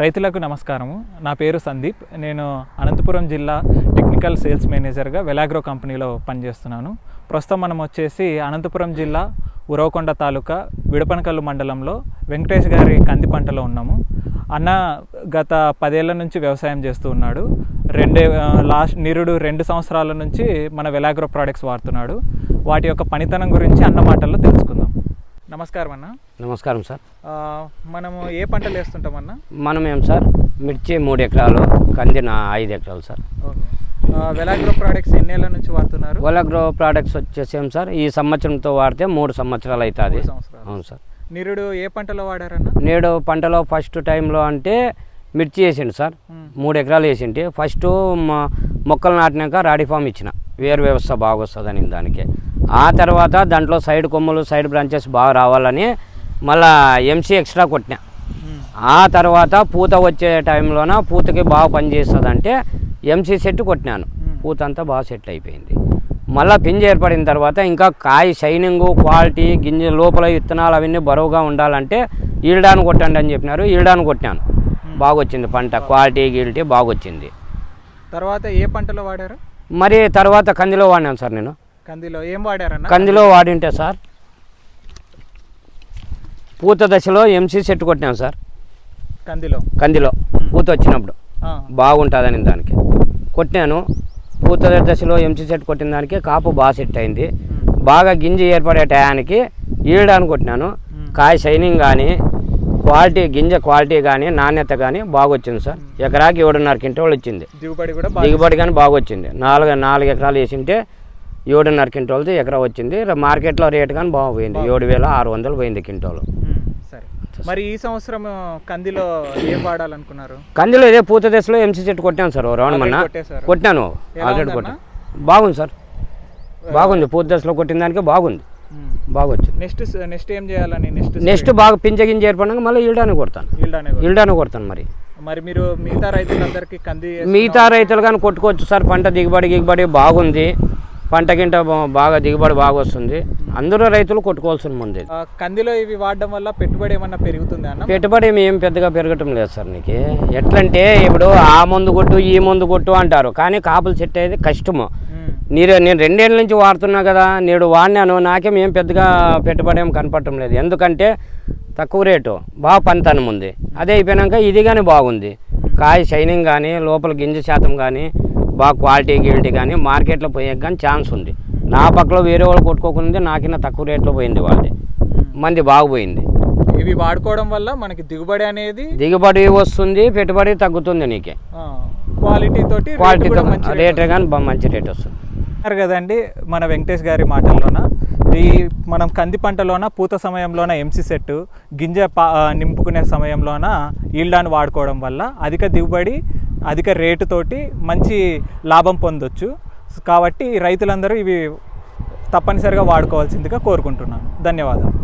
రైతులకు నమస్కారము. నా పేరు సందీప్. నేను అనంతపురం జిల్లా టెక్నికల్ సేల్స్ మేనేజర్గా వెలాగ్రో కంపెనీలో పనిచేస్తున్నాను. ప్రస్తుతం మనం వచ్చేసి అనంతపురం జిల్లా ఉరవకొండ తాలూకా విడపనకల్లు మండలంలో వెంకటేష్ గారి కంది పంటలో ఉన్నాము. అన్న గత పదేళ్ళ నుంచి వ్యవసాయం చేస్తూ ఉన్నాడు. రెండే లాస్ట్ నిరుడు రెండు సంవత్సరాల నుంచి మన వెలాగ్రో ప్రోడక్ట్స్ వాడుతున్నాడు. వాటి యొక్క పనితనం గురించి అన్న మాటల్లో తెలుసుకుందాం. నమస్కారం అన్న. నమస్కారం సార్. మనము ఏ పంటలు వేస్తుంటాం అన్న? మనం ఏం సార్ మిర్చి మూడు ఎకరాలు కంది నా ఐదు ఎకరాలు సార్. ఓకే. వెలాగ్రో ప్రోడక్ట్స్ ఎన్నేళ్ళ నుంచి వాడుతున్నారు? ఒలగ్రో ప్రోడక్ట్స్ వచ్చేసి ఏం సార్ ఈ సంవత్సరంతో వాడితే మూడు సంవత్సరాలు అవుతుంది. అవును సార్. నిరుడు ఏ పంటలో వాడారన్న? నేడు పంటలో ఫస్ట్ టైంలో అంటే మిర్చి వేసిండు సార్. మూడు ఎకరాలు వేసింటి. ఫస్ట్ మొక్కలు నాటినాక రాడి ఫామ్ ఇచ్చిన. వేరు వ్యవస్థ బాగా వస్తుందని దానికి. ఆ తర్వాత దాంట్లో సైడ్ కొమ్మలు సైడ్ బ్రాంచెస్ బాగా రావాలని మళ్ళా ఎంసీ ఎక్స్ట్రా కొట్టినా. ఆ తర్వాత పూత వచ్చే టైంలోన పూతకి బాగా పనిచేస్తుంది అంటే ఎంసీ సెట్ కొట్టినాను. పూత అంతా బాగా సెట్ అయిపోయింది. మళ్ళీ పింజ ఏర్పడిన తర్వాత ఇంకా కాయ షైనింగ్ క్వాలిటీ గింజ లోపల విత్తనాలు అవన్నీ బరువుగా ఉండాలంటే ఈల్డాను కొట్టండి అని చెప్పినారు. ఈల్డాను కొట్టినాను. బాగా వచ్చింది పంట. క్వాలిటీ గిలిటీ బాగా వచ్చింది తర్వాత ఏ పంటలో వాడారు? మరి తర్వాత కందిలో వాడినాను సార్ నేను. కందిలో ఏం వాడారన్న? కందిలో వాడింటే సార్ పూత దశలో ఎంసీ సెట్ కొట్టినాను సార్. కందిలో? కందిలో. పూత వచ్చినప్పుడు. బాగుంటుందని దానికి. కొట్టాను. పూత దశలో ఎంసీ సెట్ కొట్టిన దానికి కాపు బాగా సెట్ అయింది. బాగా గింజ ఏర్పడే టయానికి ఈయడానికి కొట్టినాను. కాయ షైనింగ్ కానీ క్వాలిటీ గింజ క్వాలిటీ కానీ నాణ్యత కానీ బాగా వచ్చింది సార్. ఎకరాకి ఏడున్నర క్వింటాల్ వచ్చింది దిగుబడి కూడా దిగుబడి కానీ బాగా వచ్చింది నాలుగు నాలుగు ఎకరాలు వేసింటే ఏడున్నర క్వింటాల్తో ఎకరా వచ్చింది. మార్కెట్లో రేట్ కానీ బాగా పోయింది. ఏడు వేల ఆరు వందలు పోయింది క్వింటాలు. సరే. మరి ఈ సంవత్సరం కందిలో ఏం వాడాలనుకున్నారు? కందిలో ఇదే పూత దశలో ఎంసీ సెట్ కొట్టాను సార్ రౌండ్ మొన్న కొట్టేశారు. కొట్టాను. ఆల్రెడీ? కొట్టాను. బాగుంది సార్. బాగుంది. పూత దశలో కొట్టిన దానికి బాగుంది. బాగా వచ్చింది నెక్స్ట్ నెక్స్ట్ ఏం చేయాలని నెక్స్ట్ నెక్స్ట్ బాగా పింజ గింజ ఏర్పడినాక మళ్ళీ ఈల్డాన్ని కొడతాను. ఈల్డాన్ని కొడతాను మరి. మరి మీరు మిగతా రైతులందరికీ కంది మిగతా రైతులు కానీ కొట్టుకోవచ్చు సార్ పంట దిగుబడి దిగుబడి బాగుంది. పంట గింట బాగా దిగుబడి బాగా వస్తుంది అందరూ రైతులు కొట్టుకోవాల్సిన ముందు కందిలో ఇవి వాడడం వల్ల పెట్టుబడి ఏమన్నా పెరుగుతుందా అన్న? పెట్టుబడి ఏం పెద్దగా పెరగటం లేదు సార్ నీకు. ఎట్లంటే ఇప్పుడు ఆ మందు కొట్టు ఈ మందు కొట్టు అంటారు. కానీ కాపులు అయ్యేది కష్టము. మీరు నేను రెండేళ్ళ నుంచి వాడుతున్నా కదా నేడు వాడినాను నాకేం ఏం పెద్దగా పెట్టుబడి ఏం కనపడటం లేదు. ఎందుకంటే తక్కువ రేటు బాగా పనితనం ఉంది. అదే అయిపోయినాక ఇది కానీ బాగుంది. కాయ షైనింగ్ కానీ లోపల గింజ శాతం కానీ బాగా క్వాలిటీ గిలిటీ కానీ మార్కెట్లో పోయే కానీ ఛాన్స్ ఉంది. నా పక్కలో వేరే వాళ్ళు కొట్టుకోకుండా నాకిన్న తక్కువ రేట్లో పోయింది వాళ్ళది. మంది బాగుపోయింది. ఇవి వాడుకోవడం వల్ల మనకి దిగుబడి అనేది దిగుబడి వస్తుంది పెట్టుబడి తగ్గుతుంది నీకే. క్వాలిటీ తోటి రేటు క్వాలిటీ కానీ మంచి రేట్ వస్తుంది. అన్నారు కదండి మన వెంకటేష్ గారి మాటల్లోన. ఈ మనం కంది పంటలోన పూత సమయంలోన ఎంసీ సెట్ గింజ పా నింపుకునే సమయంలోన ఈల్డాన్ని వాడుకోవడం వల్ల అధిక దిగుబడి అధిక రేటుతోటి మంచి లాభం పొందొచ్చు. కాబట్టి రైతులందరూ ఇవి తప్పనిసరిగా వాడుకోవాల్సిందిగా కోరుకుంటున్నాను. ధన్యవాదాలు.